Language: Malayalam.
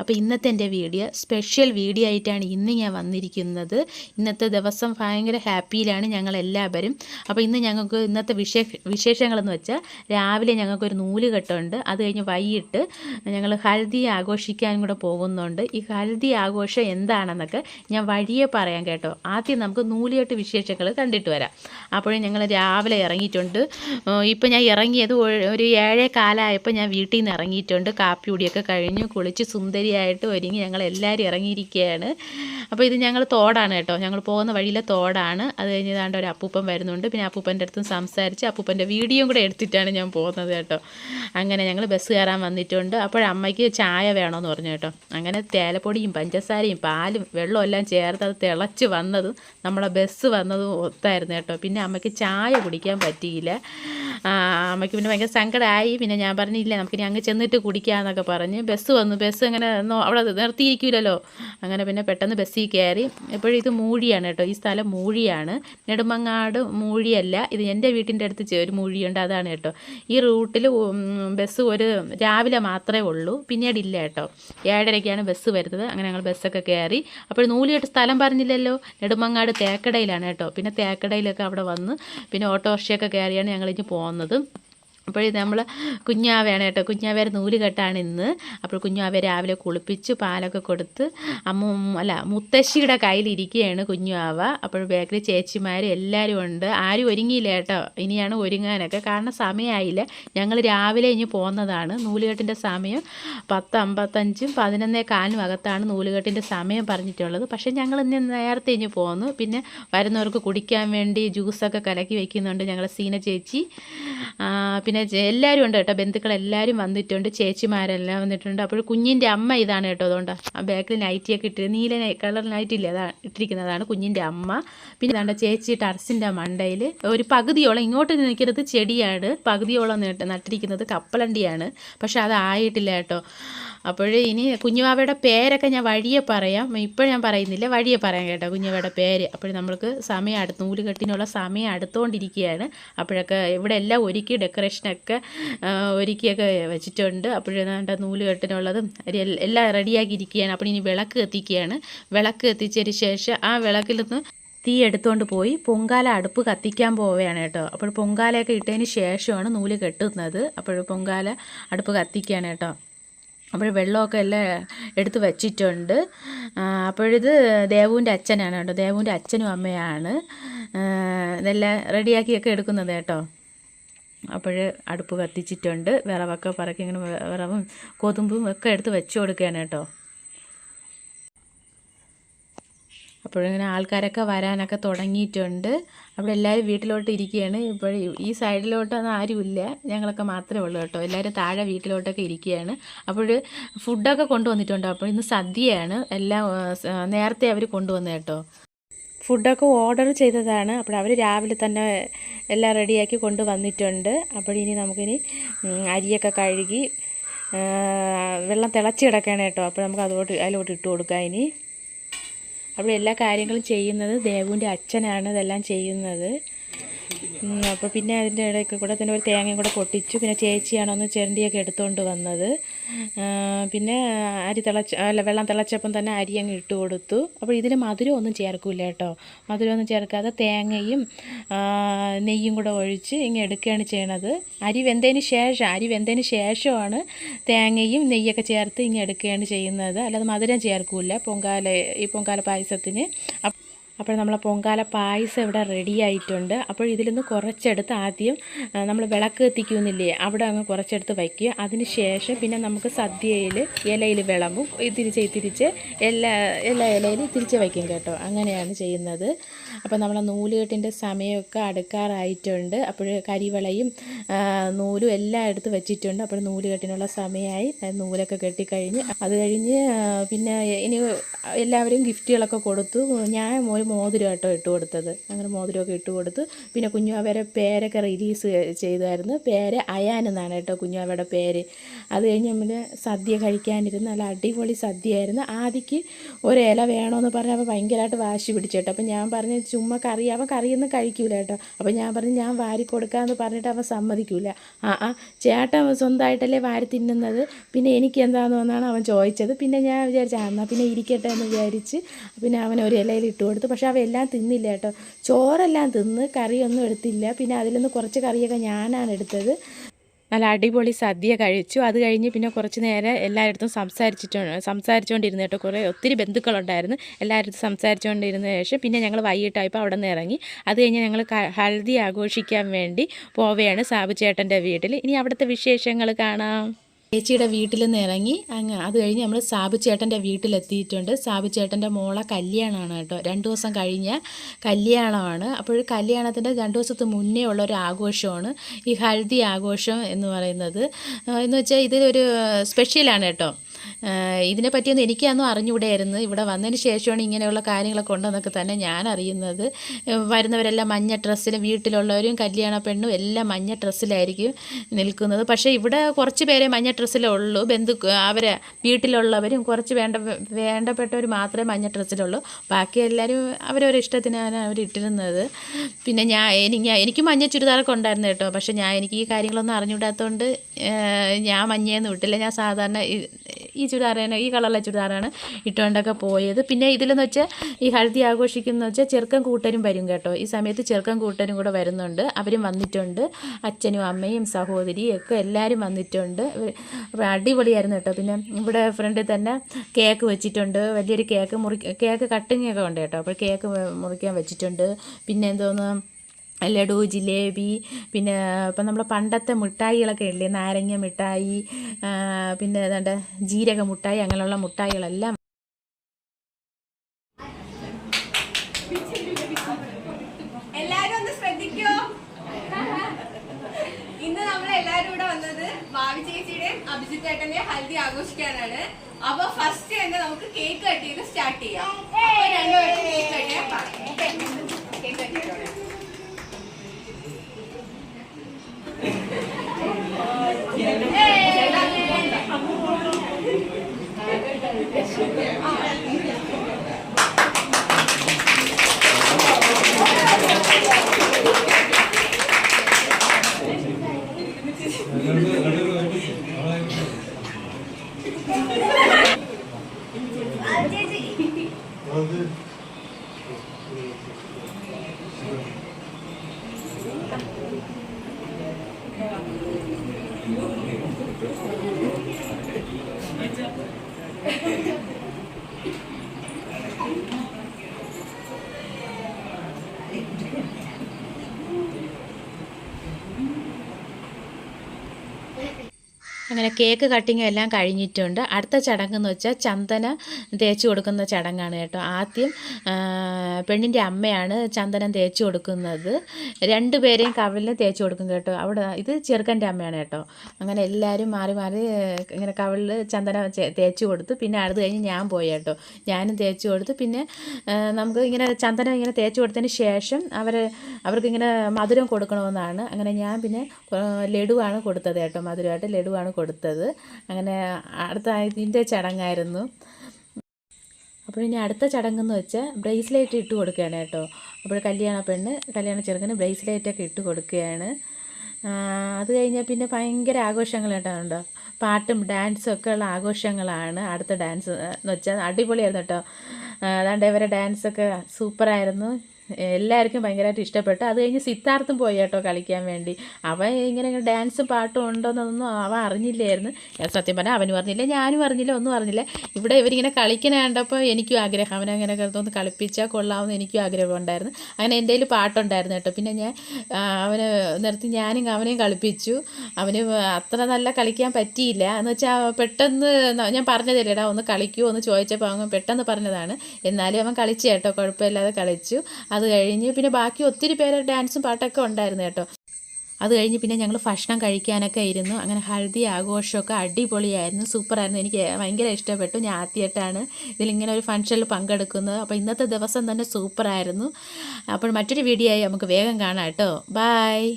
അപ്പോൾ ഇന്നത്തെ എന്റെ വീഡിയോ സ്പെഷ്യൽ വീഡിയോ ആയിട്ടാണ് ഇന്ന് ഞാൻ വന്നിരിക്കുന്നത്. ഇന്നത്തെ ദിവസം ഭയങ്കര ഹാപ്പിയിലാണ് ഞങ്ങൾ എല്ലാവരും അപ്പോൾ ഇന്ന് ഞങ്ങൾക്ക് ഇന്നത്തെ വിശേഷ വിശേഷങ്ങളെന്ന് വെച്ചാൽ രാവിലെ ഞങ്ങൾക്കൊരു നൂൽ കെട്ടുണ്ട് അത് കഴിഞ്ഞ് വൈകിട്ട് ഞങ്ങൾ ഹൽദി ആഘോഷിക്കാൻ കൂടെ പോകുന്നുണ്ട്. ഈ ഹൽദി ആഘോഷം എന്താണെന്നൊക്കെ ഞാൻ വഴിയെ പറയാം കേട്ടോ. ആദ്യം നമുക്ക് നൂലുകെട്ട് വിശേഷങ്ങൾ കണ്ടിട്ട് വരാം. അപ്പോഴേ ഞങ്ങൾ രാവിലെ ഇറങ്ങിയിട്ടുണ്ട്. ഇപ്പോൾ ഞാൻ ഇറങ്ങിയത് ഒരു- ഏഴേ കാലമായപ്പോൾ ഞാൻ വീട്ടിൽ നിന്ന് ഇറങ്ങിയിട്ടുണ്ട്. കാപ്പി കുടിയൊക്കെ കഴിഞ്ഞു കുളിച്ച് സുന്ദരിയായിട്ട് ഒരുങ്ങി ഞങ്ങൾ എല്ലാവരും ഇറങ്ങിയിരിക്കുകയാണ്. അപ്പോൾ ഇത് ഞങ്ങൾ തോടാണ് കേട്ടോ. ഞങ്ങൾ പോകുന്ന വഴിയിലെ തോടാണ്. അത് കഴിഞ്ഞതാണ്ട് ഒരു അപ്പൂപ്പൻ വരുന്നുണ്ട്. പിന്നെ അപ്പൂപ്പന്റെ അടുത്തും സംസാരിച്ച് അപ്പൂപ്പന്റെ വീഡിയോയും കൂടെ എടുത്തിട്ടാണ് ഞാൻ പോകുന്നത് കേട്ടോ. അങ്ങനെ ഞങ്ങൾ ബസ് കയറാൻ വന്നിട്ടുണ്ട്. അപ്പോഴമ്മയ്ക്ക് ചായ വേണമെന്ന് പറഞ്ഞു കേട്ടോ. അങ്ങനെ തേലപ്പൊടിയും പഞ്ചസാരയും പാലും വെള്ളവും എല്ലാം ചേർത്ത് അത് തിളച്ച് വന്നതും നമ്മളെ ബസ് വന്നതും ഒത്തായിരുന്നു കേട്ടോ. പിന്നെ അമ്മയ്ക്ക് ചായ കുടിക്കാൻ പറ്റിയില്ല. അമ്മയ്ക്ക് പിന്നെ ഭയങ്കര സങ്കടമായി പിന്നെ ഞാൻ പറഞ്ഞില്ല നമുക്ക് ഇനി അങ്ങ് ചെന്നിട്ട് കുടിക്കാമെന്നൊക്കെ പറഞ്ഞ് ബസ് വന്നു. ബസ് അങ്ങനെ അവിടെ നിർത്തിയിരിക്കില്ലല്ലോ അങ്ങനെ പിന്നെ പെട്ടെന്ന് ബസ്സിൽ കയറി. എപ്പോഴും ഇത് മൂഴിയാണ് കേട്ടോ. ഈ സ്ഥലം മൂഴിയാണ്. നെടുമങ്ങാട് മൂഴിയല്ല. ഇത് എന്റെ വീട്ടിന്റെ അടുത്ത് ഒരു മൂഴിയുണ്ട്. അതാണ് കേട്ടോ. ഈ റൂട്ടിൽ ബസ് ഒരു രാവിലെ മാത്രമേ ഉള്ളൂ. പിന്നീട് ഇല്ല കേട്ടോ. ഏഴരയ്ക്കാണ് ബസ് വരുന്നത്. അങ്ങനെ ഞങ്ങൾ ബസ്സൊക്കെ കയറി. അപ്പോൾ നൂലിയിട്ട് സ്ഥലം പറഞ്ഞില്ലല്ലോ? നെടുമങ്ങാട് തേക്കടയിലാണ് കേട്ടോ. പിന്നെ തേക്കടയിലൊക്കെ അവിടെ വന്ന് പിന്നെ ഓട്ടോറിക്ഷയൊക്കെ കയറിയാണ് ഞങ്ങൾ ഇനി അപ്പോഴേ നമ്മൾ കുഞ്ഞാവയാണ് കേട്ടോ. കുഞ്ഞാവേരെ നൂൽ കെട്ടാണ് ഇന്ന്. അപ്പോൾ കുഞ്ഞാവയെ രാവിലെ കുളിപ്പിച്ച് പാലൊക്കെ കൊടുത്ത് അമ്മ അല്ല മുത്തശ്ശിയുടെ കയ്യിലിരിക്കുകയാണ് കുഞ്ഞാവ. അപ്പോൾ ബേക്കറി ചേച്ചിമാർ എല്ലാവരും ഉണ്ട്. ആരും ഒരുങ്ങിയില്ല കേട്ടോ. ഇനിയാണ് ഒരുങ്ങാനൊക്കെ. കാരണം സമയമായില്ല ഞങ്ങൾ രാവിലെ ഇനി പോകുന്നതാണ് നൂലുകെട്ടിന്റെ സമയം പത്ത് അമ്പത്തഞ്ചും പതിനൊന്നേ കാലിനും അകത്താണ് നൂലുകെട്ടിന്റെ സമയം പറഞ്ഞിട്ടുള്ളത്. പക്ഷേ ഞങ്ങൾ ഇന്ന് നേരത്തെ ഇനി പോന്നു. പിന്നെ വരുന്നവർക്ക് കുടിക്കാൻ വേണ്ടി ജ്യൂസൊക്കെ കലക്കി വയ്ക്കുന്നുണ്ട് ഞങ്ങളുടെ സീന ചേച്ചി. പിന്നെ എല്ലാവരും ഉണ്ട് കേട്ടോ. ബന്ധുക്കളെല്ലാവരും വന്നിട്ടുണ്ട്. ചേച്ചിമാരെല്ലാം വന്നിട്ടുണ്ട്. അപ്പോൾ കുഞ്ഞിന്റെ അമ്മ ഇതാണ് കേട്ടോ അതുകൊണ്ട്. ആ ബാക്കിൽ നൈറ്റിയൊക്കെ ഇട്ടി നീല കളർ നൈറ്റ് ഇല്ലേ? അതാണ് ഇട്ടിരിക്കുന്നതാണ് കുഞ്ഞിന്റെ അമ്മ. പിന്നെ അതാണ്ട് ചേച്ചി ടർസിന്റെ മണ്ടയിൽ ഒരു പകുതിയോളം ഇങ്ങോട്ട് നിൽക്കുന്നത് ചെടിയാണ്. പകുതിയോളം നട്ട് നട്ടിരിക്കുന്നത് കപ്പലണ്ടിയാണ്. പക്ഷെ അത് ആയിട്ടില്ല കേട്ടോ. അപ്പോഴേ ഇനി കുഞ്ഞുവാവയുടെ പേരൊക്കെ ഞാൻ വഴിയെ പറയാം. ഇപ്പോൾ ഞാൻ പറയുന്നില്ല. വഴിയെ പറയാം കേട്ടോ കുഞ്ഞുവാവയുടെ പേര്. അപ്പോൾ നമ്മൾക്ക് സമയം അടുത്ത് നൂലുകെട്ടിനുള്ള സമയം അടുത്തുകൊണ്ടിരിക്കുകയാണ് അപ്പോഴൊക്കെ ഇവിടെ എല്ലാം ഒരുക്കി ഡെക്കറേഷനൊക്കെ ഒരുക്കിയൊക്കെ വെച്ചിട്ടുണ്ട്. നൂൽ നൂലുകെട്ടിനുള്ളതും എല്ലാം റെഡിയാക്കിയിരിക്കുകയാണ്. അപ്പോൾ ഇനി വിളക്ക് കത്തിക്കുകയാണ്. വിളക്ക് കത്തിച്ചതിന് ശേഷം ആ വിളക്കിൽ നിന്ന് തീ എടുത്തുകൊണ്ട് പോയി പൊങ്കാല അടുപ്പ് കത്തിക്കാൻ പോവുകയാണ് കേട്ടോ. അപ്പോൾ പൊങ്കാലയൊക്കെ ഇട്ടതിന് ശേഷമാണ് നൂൽ കെട്ടുന്നത്. അപ്പോൾ പൊങ്കാല അടുപ്പ് കത്തിക്കുകയാണ് കേട്ടോ. അപ്പോൾ വെള്ളമൊക്കെ എല്ലാം എടുത്ത് വച്ചിട്ടുണ്ട്. അപ്പോഴിത് ദേവുവിന്റെ അച്ഛനാണ് കേട്ടോ. ദേവുവിന്റെ അച്ഛനും അമ്മയാണ്. ഇതെല്ലാം റെഡിയാക്കിയൊക്കെ എടുക്കുന്നത് കേട്ടോ. അപ്പോൾ അടുപ്പ് കത്തിച്ചിട്ടുണ്ട്. വിറവൊക്കെ പറക്കി ഇങ്ങനെ വിറവും കൊതുമ്പും ഒക്കെ എടുത്ത് വെച്ച് കൊടുക്കുകയാണ് കേട്ടോ. അപ്പോഴിങ്ങനെ ആൾക്കാരൊക്കെ വരാനൊക്കെ തുടങ്ങിയിട്ടുണ്ട്. അവിടെ എല്ലാവരും വീട്ടിലോട്ട് ഇരിക്കുകയാണ്. ഇപ്പോൾ ഈ സൈഡിലോട്ടൊന്നും ആരുമില്ല. ഞങ്ങളൊക്കെ മാത്രമേ ഉള്ളൂ കേട്ടോ. എല്ലാവരും താഴെ വീട്ടിലോട്ടൊക്കെ ഇരിക്കുകയാണ്. അപ്പോൾ ഫുഡൊക്കെ കൊണ്ടുവന്നിട്ടുണ്ട്. അപ്പോൾ ഇന്ന് സദ്യയാണ്. എല്ലാം നേരത്തെ അവർ കൊണ്ടുവന്നു കേട്ടോ. ഫുഡൊക്കെ ഓർഡർ ചെയ്തതാണ്. അപ്പോൾ അവർ രാവിലെ തന്നെ എല്ലാം റെഡിയാക്കി കൊണ്ടുവന്നിട്ടുണ്ട് അപ്പോൾ ഇനി നമുക്കിനി അരിയൊക്കെ കഴുകി വെള്ളം തിളച്ച് കിടക്കണം കേട്ടോ. അപ്പോൾ നമുക്ക് അതോട്ട് അതിലോട്ട് ഇട്ട് കൊടുക്കാം ഇനി. അപ്പോൾ എല്ലാ കാര്യങ്ങളും ചെയ്യുന്നത് ദേവുവിന്റെ അച്ഛനാണ് ഇതെല്ലാം ചെയ്യുന്നത്. അപ്പോൾ പിന്നെ അതിന്റെ ഇടയ്ക്ക് കൂടെ തന്നെ ഒരു തേങ്ങയും കൂടെ പൊട്ടിച്ചു. പിന്നെ ചേച്ചിയാണ് ഒന്ന് ചെരണ്ടിയൊക്കെ എടുത്തുകൊണ്ട് വന്നത്. പിന്നെ അരി തിളച്ച് അല്ല വെള്ളം തിളച്ചപ്പം തന്നെ അരി അങ്ങ് ഇട്ട് കൊടുത്തു. അപ്പോൾ ഇതിൽ മധുരം ഒന്നും ചേർക്കില്ല കേട്ടോ. മധുരമൊന്നും ചേർക്കാതെ തേങ്ങയും നെയ്യും കൂടെ ഒഴിച്ച് ഇങ്ങനെ എടുക്കുകയാണ് ചെയ്യണത്. അരി വെന്തതിന് ശേഷം അരി വെന്തതിന് ശേഷമാണ് തേങ്ങയും നെയ്യൊക്കെ ചേർത്ത് ഇങ്ങനെ എടുക്കുകയാണ് ചെയ്യുന്നത്. അല്ലാതെ മധുരം ചേർക്കില്ല പൊങ്കാല ഈ പൊങ്കാല പായസത്തിന്. അപ്പോൾ നമ്മളെ പൊങ്കാല പായസം ഇവിടെ റെഡി ആയിട്ടുണ്ട്. അപ്പോൾ ഇതിൽ നിന്ന് കുറച്ചെടുത്ത് ആദ്യം നമ്മൾ വിളക്ക് കത്തിക്കുന്നില്ലേ അവിടെ അങ്ങ് കുറച്ചെടുത്ത് വയ്ക്കുക. അതിന് ശേഷം പിന്നെ നമുക്ക് സദ്യയിൽ ഇലയിൽ വിളമ്പും. തിരിച്ച് തിരിച്ച് എല്ലാ എല്ലാ ഇലയിലും തിരിച്ച് വയ്ക്കും കേട്ടോ. അങ്ങനെയാണ് ചെയ്യുന്നത്. അപ്പോൾ നമ്മളെ നൂലുകെട്ടിന്റെ സമയമൊക്കെ അടുക്കാറായിട്ടുണ്ട്. അപ്പോൾ കരിവളയും നൂലും എല്ലാം എടുത്ത് വെച്ചിട്ടുണ്ട്. അപ്പോൾ നൂലുകെട്ടിനുള്ള സമയമായി. നൂലൊക്കെ കെട്ടിക്കഴിഞ്ഞ് അത് കഴിഞ്ഞ് പിന്നെ ഇനി എല്ലാവരും ഗിഫ്റ്റുകളൊക്കെ കൊടുത്തു. ഞാൻ ഒരു മോതിരം കേട്ടോ ഇട്ട് കൊടുത്തത്. അങ്ങനെ മോതിരമൊക്കെ ഇട്ട് കൊടുത്ത് പിന്നെ കുഞ്ഞുവാവയുടെ പേരൊക്കെ റിലീസ് ചെയ്തായിരുന്നു. പേര് അയാൻ എന്നാണ് കേട്ടോ കുഞ്ഞുവാവയുടെ പേര്. അത് കഴിഞ്ഞ് നമ്മൾ സദ്യ കഴിക്കാനിരുന്ന് നല്ല അടിപൊളി സദ്യയായിരുന്നു. ആദിക്ക് ഒരു ഇല വേണമെന്ന് പറഞ്ഞ് അപ്പോൾ ഭയങ്കരമായിട്ട് വാശി പിടിച്ചേട്ടോ അപ്പോൾ അപ്പം ഞാൻ പറഞ്ഞ് ചുമ്മാ കറി അവൻ കറിയൊന്നും കഴിക്കൂല കേട്ടോ. അപ്പം ഞാൻ പറഞ്ഞ് ഞാൻ വാരി കൊടുക്കാമെന്ന് പറഞ്ഞിട്ട് അവൻ സമ്മതിക്കൂല. ആ ആ ചേട്ടൻ അവൻ സ്വന്തമായിട്ടല്ലേ വാരി തിന്നുന്നത്? പിന്നെ എനിക്ക് എന്താണെന്ന് വന്നാണ് അവൻ ചോദിച്ചത്. പിന്നെ ഞാൻ വിചാരിച്ചു എന്നാൽ പിന്നെ ഇരിക്കട്ടെ എന്ന് വിചാരിച്ച് പിന്നെ അവൻ ഒരു ഇലയിൽ ഇട്ട് കൊടുത്തു പക്ഷെ അവയെല്ലാം തിന്നില്ല കേട്ടോ. ചോറെല്ലാം തിന്ന് കറിയൊന്നും എടുത്തില്ല. പിന്നെ അതിൽ നിന്ന് കുറച്ച് കറിയൊക്കെ ഞാനാണ് എടുത്തത്. നല്ല അടിപൊളി സദ്യ കഴിച്ചു. അത് കഴിഞ്ഞ് പിന്നെ കുറച്ച് നേരം എല്ലായിടത്തും സംസാരിച്ചിട്ട് സംസാരിച്ചുകൊണ്ടിരുന്നു കേട്ടോ. കുറേ ഒത്തിരി ബന്ധുക്കളുണ്ടായിരുന്നു. എല്ലായിടത്തും സംസാരിച്ചുകൊണ്ടിരുന്ന ശേഷം പിന്നെ ഞങ്ങൾ വൈകിട്ടായപ്പോൾ അവിടെ നിന്ന് ഇറങ്ങി. അത് കഴിഞ്ഞ് ഞങ്ങൾ ഹൽദി ആഘോഷിക്കാൻ വേണ്ടി പോവുകയാണ് സാബു ചേട്ടന്റെ വീട്ടിൽ. ഇനി അവിടുത്തെ വിശേഷങ്ങൾ കാണാം. ചേച്ചിയുടെ വീട്ടിൽ നിന്ന് ഇറങ്ങി അങ്ങ് അത് കഴിഞ്ഞ് നമ്മൾ സാബു ചേട്ടന്റെ വീട്ടിലെത്തിയിട്ടുണ്ട്. സാബു ചേട്ടന്റെ മോളെ കല്യാണമാണ് കേട്ടോ. രണ്ട് ദിവസം കഴിഞ്ഞ കല്യാണമാണ്. അപ്പോൾ കല്യാണത്തിന്റെ രണ്ട് ദിവസത്തിന് മുന്നേ ഉള്ള ഒരു ആഘോഷമാണ്. ഈ ഹൽദി ആഘോഷം എന്ന് പറയുന്നത്. എന്ന് വെച്ചാൽ ഇതിലൊരു സ്പെഷ്യലാണ് കേട്ടോ. ആ, ഇതിനെ പറ്റിയൊന്നും എനിക്കൊന്നും അറിഞ്ഞുകൂടെയായിരുന്നു. ഇവിടെ വന്നതിന് ശേഷമാണ് ഇങ്ങനെയുള്ള കാര്യങ്ങളൊക്കെ ഉണ്ടെന്നൊക്കെ തന്നെ ഞാൻ അറിയുന്നത്. വരുന്നവരെല്ലാം മഞ്ഞ ഡ്രസ്സിൽ വീട്ടിലുള്ളവരും കല്യാണ പെണ്ണും എല്ലാം മഞ്ഞ ഡ്രസ്സിലായിരിക്കും നിൽക്കുന്നത്. പക്ഷേ ഇവിടെ കുറച്ച് പേരെ മഞ്ഞ ഡ്രസ്സിലുള്ളൂ. ബന്ധു അവരെ വീട്ടിലുള്ളവരും കുറച്ച് വേണ്ട വേണ്ടപ്പെട്ടവർ മാത്രമേ മഞ്ഞ ഡ്രസ്സിലുള്ളൂ. ബാക്കി എല്ലാവരും അവരവരുടെ ഇഷ്ടത്തിനാണ് അവർ ഇട്ടിരുന്നത്. പിന്നെ ഞാൻ എനിക്ക് എനിക്ക് മഞ്ഞ ചുരിദാറൊക്കെ ഉണ്ടായിരുന്നു കേട്ടോ. പക്ഷേ ഞാൻ എനിക്ക് ഈ കാര്യങ്ങളൊന്നും അറിഞ്ഞുകൂടാത്തതുകൊണ്ട് ഞാൻ മഞ്ഞയൊന്നും ഇട്ടില്ല. ഞാൻ സാധാരണ ഈ ചുരിദാറാണ് ഈ കളറിലെ ചുരിദാറാണ് ഇട്ടുകൊണ്ടൊക്കെ പോയത്. പിന്നെ ഇതിലെന്ന് വെച്ചാൽ ഈ ഹൽദി ആഘോഷിക്കുന്ന വെച്ചാൽ ചെറുക്കൻ കൂട്ടരും വരും കേട്ടോ. ഈ സമയത്ത് ചെറുക്കൻ കൂട്ടരും കൂടെ വരുന്നുണ്ട്. അവരും വന്നിട്ടുണ്ട്. അച്ഛനും അമ്മയും സഹോദരിയും ഒക്കെ എല്ലാവരും വന്നിട്ടുണ്ട് അടിപൊളിയായിരുന്നു കേട്ടോ. പിന്നെ ഇവിടെ ഫ്രണ്ടിൽ തന്നെ കേക്ക് വെച്ചിട്ടുണ്ട്. വലിയൊരു കേക്ക് മുറി കേക്ക് കട്ടിങ്ങൊക്കെ ഉണ്ട് കേട്ടോ. അപ്പോൾ കേക്ക് മുറിക്കാൻ വെച്ചിട്ടുണ്ട്. പിന്നെ എന്തോന്ന് ലഡു ജിലേബി പിന്നെ ഇപ്പം നമ്മൾ പണ്ടത്തെ മിഠായികളൊക്കെ ഇല്ലേ? നാരങ്ങ മിഠായി പിന്നെ ഏതാണ്ട് ജീരക മിഠായി അങ്ങനെയുള്ള മിഠായികളെല്ലാം. എല്ലാരും ഒന്ന് ഇന്ന് നമ്മൾ എല്ലാരും ഇവിടെ വന്നത് ഭാവി ചേച്ചിയുടെയും അഭിജിത്ത് ഏട്ടന്റെയും ഹൽദി ആഘോഷിക്കാനാണ്. അപ്പൊ ഫസ്റ്റ് തന്നെ നമുക്ക് കേക്ക് കട്ട് ചെയ്ത് സ്റ്റാർട്ട് ചെയ്യാം. രണ്ടുപേരും കേക്ക് കട്ട് ചെയ്യാം കേക്ക് കട്ട് ചെയ്തോളെ. ചേച്ചി. അങ്ങനെ കേക്ക് കട്ടിങ് എല്ലാം കഴിഞ്ഞിട്ടുണ്ട്. അടുത്ത ചടങ്ങെന്ന് വെച്ചാൽ ചന്ദന തേച്ച് കൊടുക്കുന്ന ചടങ്ങാണ് കേട്ടോ. ആദ്യം പെണ്ണിന്റെ അമ്മയാണ് ചന്ദനം തേച്ച് കൊടുക്കുന്നത്. രണ്ടുപേരെയും കവിളിൽ തേച്ച് കൊടുക്കും കേട്ടോ. അവിടെ ഇത് ചെറുക്കന്റെ അമ്മയാണ് കേട്ടോ. അങ്ങനെ എല്ലാവരും മാറി മാറി ഇങ്ങനെ കവിളിൽ ചന്ദനം തേച്ചു കൊടുത്തു. പിന്നെ അടുത്ത് കഴിഞ്ഞ് ഞാൻ പോയി കേട്ടോ. ഞാനും തേച്ച് കൊടുത്തു. പിന്നെ നമുക്ക് ഇങ്ങനെ ചന്ദനം ഇങ്ങനെ തേച്ച് കൊടുത്തതിന് ശേഷം അവർ അവർക്കിങ്ങനെ മധുരം കൊടുക്കണമെന്നാണ്. അങ്ങനെ ഞാൻ പിന്നെ ലഡുവാണ് കൊടുത്തത് കേട്ടോ. മധുരമായിട്ട് ലഡുവാണ് കൊടുത്തത്. അങ്ങനെ അടുത്ത ഇതിന്റെ ചടങ്ങായിരുന്നു. അപ്പോൾ ഇനി അടുത്ത ചടങ്ങെന്ന് വെച്ചാൽ ബ്രേസ്ലെറ്റ് ഇട്ട് കൊടുക്കുകയാണ് കേട്ടോ. അപ്പോൾ കല്യാണ പെണ്ണ് കല്യാണ ചെറുക്കന് ബ്രേസ്ലെറ്റൊക്കെ ഇട്ട് കൊടുക്കുകയാണ്. അത് കഴിഞ്ഞാൽ പിന്നെ ഭയങ്കര ആഘോഷങ്ങൾ കേട്ടോ പാട്ടും ഡാൻസും ഒക്കെ ഉള്ള ആഘോഷങ്ങളാണ് അടുത്ത ഡാൻസ് എന്ന് വെച്ചാൽ അടിപൊളിയായിരുന്നു കേട്ടോ. അതാണ്ട് ഇവരെ ഡാൻസൊക്കെ സൂപ്പറായിരുന്നു. എല്ലാവർക്കും ഭയങ്കരമായിട്ട് ഇഷ്ടപ്പെട്ടു. അത് കഴിഞ്ഞ് സിദ്ധാർത്ഥും പോയി കേട്ടോ കളിക്കാൻ വേണ്ടി. അവൻ ഇങ്ങനെ ഡാൻസ് പാട്ടും ഉണ്ടോയെന്നൊന്നും അവൻ അറിഞ്ഞില്ലായിരുന്നു. സത്യം പറഞ്ഞാൽ അവനും അറിഞ്ഞില്ല ഞാനും അറിഞ്ഞില്ല ഒന്നും അറിഞ്ഞില്ല. ഇവിടെ ഇവരിങ്ങനെ കളിക്കണ കണ്ടപ്പോൾ എനിക്കും ആഗ്രഹം അവനങ്ങനെ ഒന്ന് കളിപ്പിച്ചാൽ കൊള്ളാമെന്ന് എനിക്കും ആഗ്രഹം ഉണ്ടായിരുന്നു. അങ്ങനെ കയ്യിൽ പാട്ടുണ്ടായിരുന്നു കേട്ടോ. പിന്നെ ഞാൻ അവനെ നിർത്തി ഞാനും അവനെയും കളിപ്പിച്ചു. അവന് അത്ര നല്ല കളിക്കാൻ പറ്റിയില്ല. എന്ന് വെച്ചാൽ പെട്ടെന്ന് ഞാൻ പറഞ്ഞതല്ലേടാ ഒന്ന് കളിക്കുമോ എന്ന് ചോദിച്ചപ്പോൾ അവൻ പെട്ടെന്ന് പറഞ്ഞതാണ്. എന്നാലും അവൻ കളിച്ചു കേട്ടോ കുഴപ്പമില്ലാതെ കളിച്ചു. അത് കഴിഞ്ഞ് പിന്നെ ബാക്കി ഒത്തിരി പേര് ഡാൻസും പാട്ടൊക്കെ ഉണ്ടായിരുന്നു കേട്ടോ. അത് കഴിഞ്ഞ് പിന്നെ ഞങ്ങൾ ഭക്ഷണം കഴിക്കാനൊക്കെ ഇരുന്നു. അങ്ങനെ ഹൽദി ആഘോഷമൊക്കെ അടിപൊളിയായിരുന്നു. സൂപ്പറായിരുന്നു. എനിക്ക് ഭയങ്കര ഇഷ്ടപ്പെട്ടു. ഞാൻ ആദ്യമായിട്ടാണ് ഇതിലിങ്ങനെ ഒരു ഫംഗ്ഷനിൽ പങ്കെടുക്കുന്നത്. അപ്പോൾ ഇന്നത്തെ ദിവസം തന്നെ സൂപ്പറായിരുന്നു. അപ്പോൾ മറ്റൊരു വീഡിയോ ആയി നമുക്ക് വേഗം കാണാം കേട്ടോ. ബായ്